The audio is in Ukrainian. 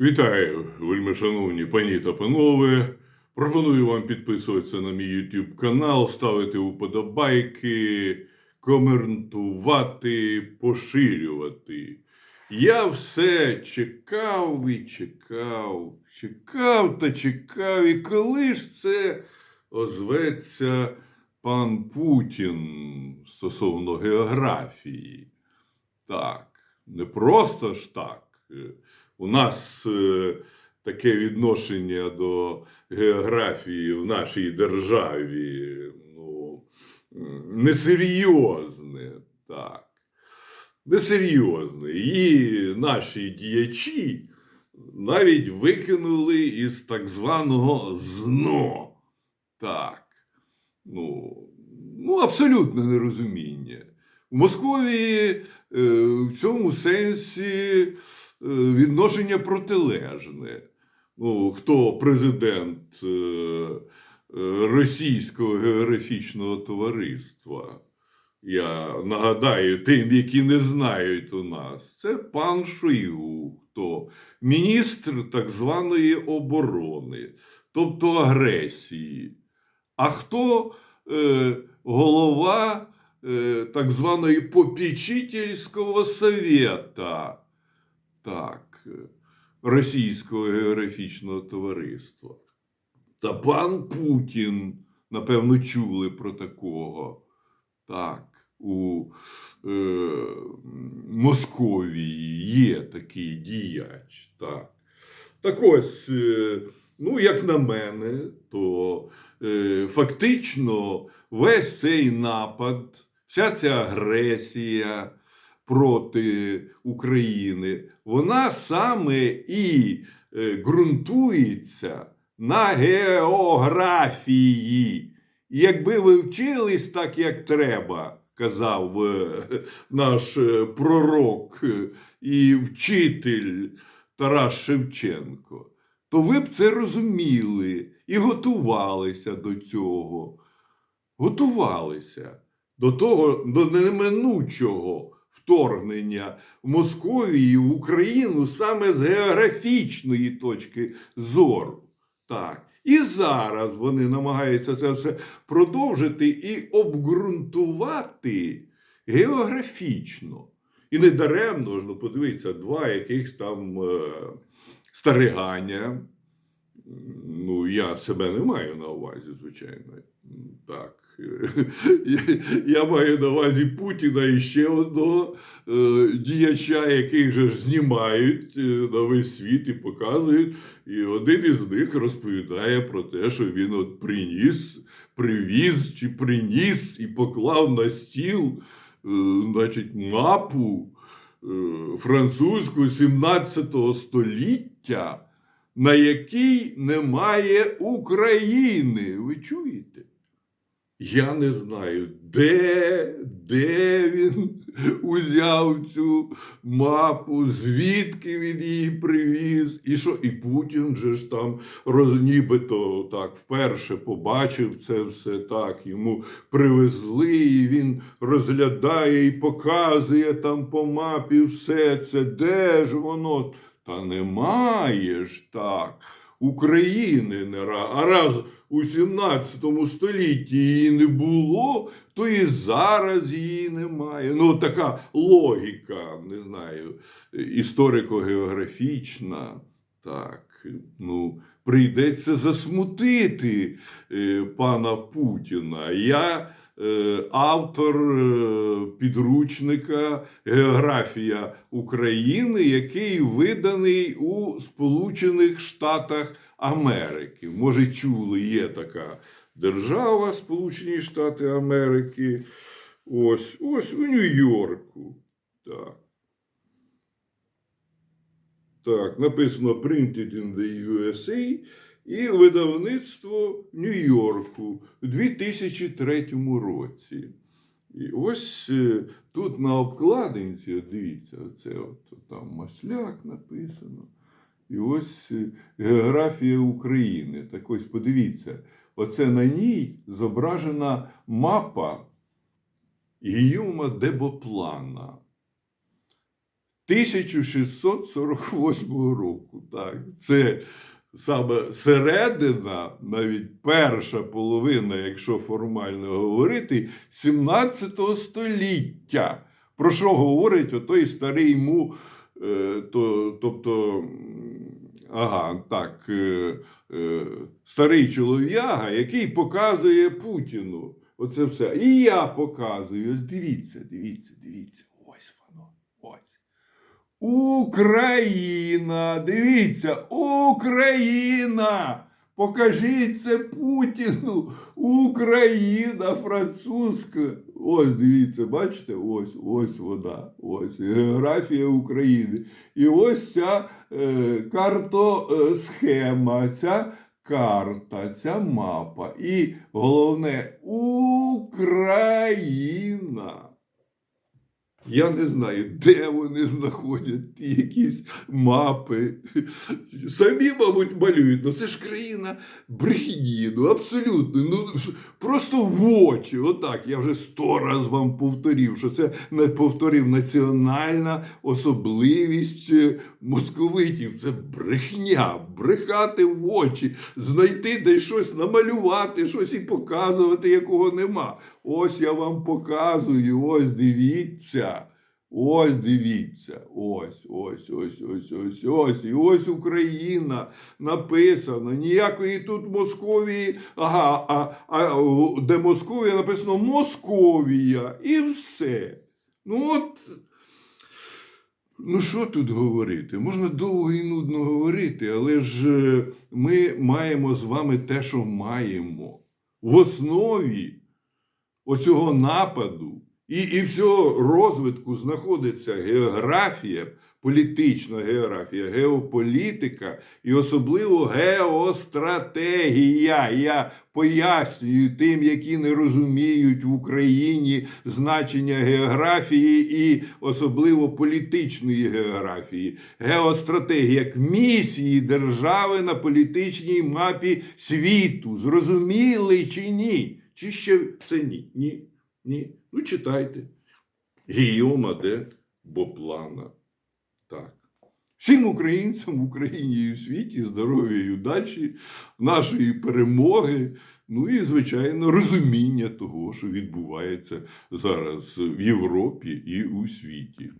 Вітаю, вельмишановні пані та панове. Пропоную вам підписуватися на мій YouTube канал, ставити уподобайки, коментувати, поширювати. Я все чекав і чекав, чекав та чекав. І коли ж це озветься пан Путін стосовно географії? Так, не просто ж так. У нас е, таке відношення до географії в нашій державі ну, несерйозне. Так. Несерйозне. І наші діячі навіть викинули із так званого ЗНО. Так. Ну, ну абсолютне нерозуміння. У Московії е, в цьому сенсі відношення протилежне. Ну, хто президент е, е, Російського географічного товариства? Я нагадаю тим, які не знають у нас, це пан Шойгу, хто міністр так званої оборони, тобто агресії. А хто е, голова е, так званої попічительського совета, так, е, Російського географічного товариства. Та пан Путін, напевно, чули про такого. Так, у е, Московії є такий діяч. Так, так ось, е, ну, як на мене, то е, фактично весь цей напад, вся ця агресія проти України, вона саме і е, ґрунтується на географії. І Якби ви вчились так, як треба, казав е, наш е, пророк і вчитель Тарас Шевченко, то ви б це розуміли і готувалися до цього. Готувалися до того, до неминучого вторгнення в Московії в Україну саме з географічної точки зору. Так. І зараз вони намагаються це все продовжити і обґрунтувати географічно. І не даремно ж, ну подивіться, два якихось там е, старигання. Ну, я себе не маю на увазі, звичайно. Так. Я маю на увазі Путіна і ще одного е, діяча, яких же ж знімають е, на весь світ і показують. І один із них розповідає про те, що він от приніс, привіз чи приніс і поклав на стіл, е, значить, мапу французьку 17 століття, на якій немає України. Ви чуєте? Я не знаю, де, де він узяв цю мапу, звідки він її привіз, і що, і Путін же ж там роз, нібито так вперше побачив це все так. Йому привезли, і він розглядає і показує там по мапі все це. Де ж воно? Та немає ж так. України не раз. У 17 столітті її не було, то і зараз її немає. Ну, така логіка, не знаю, історико-географічна. Так, ну, прийдеться засмутити е, пана Путіна. Я е, автор е, підручника Географія України, який виданий у Сполучених Штатах Америки. Може, чули, є така держава, Сполучені Штати Америки. Ось, ось у Нью-Йорку. Так. Так, написано Printed in the USA і видавництво Нью-Йорку у 2003 році. І ось е, тут на обкладинці, дивіться, оце от там масляк написано. І ось е, географія України. Так ось подивіться, оце на ній зображена мапа Гіюма Дебоплана. 1648 року. Так, це саме середина, навіть перша половина, якщо формально говорити, 17 століття. Про що говорить отой старий му, е, то, тобто, ага, так, е, е, старий чолов'яга, який показує Путіну. Оце все. І я показую. Ось дивіться, дивіться, дивіться. Ось воно. Ось. Україна. Дивіться, Україна. Покажіть це Путіну. Україна французька. Ось дивіться, бачите? Ось, ось вона. Ось географія України. І ось ця е, картосхема, ця карта, ця мапа. І головне Україна. Я не знаю, де вони знаходять якісь мапи. Самі, мабуть, малюють. Ну це ж країна брехні, ну абсолютно. Ну просто в очі. Отак. Я вже сто раз вам повторів, що це повторив національна особливість е, московитів. Це брехня, брехати в очі, знайти десь щось, намалювати, щось і показувати, якого нема. Ось я вам показую, ось дивіться. Ось дивіться, ось, ось, ось, ось, ось, ось, і ось Україна написано. Ніякої тут Московії, ага, а, а де Московія написано Московія, і все. Ну от. Ну, що тут говорити? Можна довго і нудно говорити, але ж е, ми маємо з вами те, що маємо. В основі оцього нападу і, і всього розвитку знаходиться географія, політична географія, геополітика і особливо геостратегія. Я пояснюю тим, які не розуміють в Україні значення географії і особливо політичної географії. Геостратегія як місії держави на політичній мапі світу. Зрозуміли чи ні? Чи ще це ні? Ні? Ні? Ну, читайте. Гійома де Боплана. Так. Всім українцям в Україні і в світі здоров'я і удачі, нашої перемоги, ну і, звичайно, розуміння того, що відбувається зараз в Європі і у світі.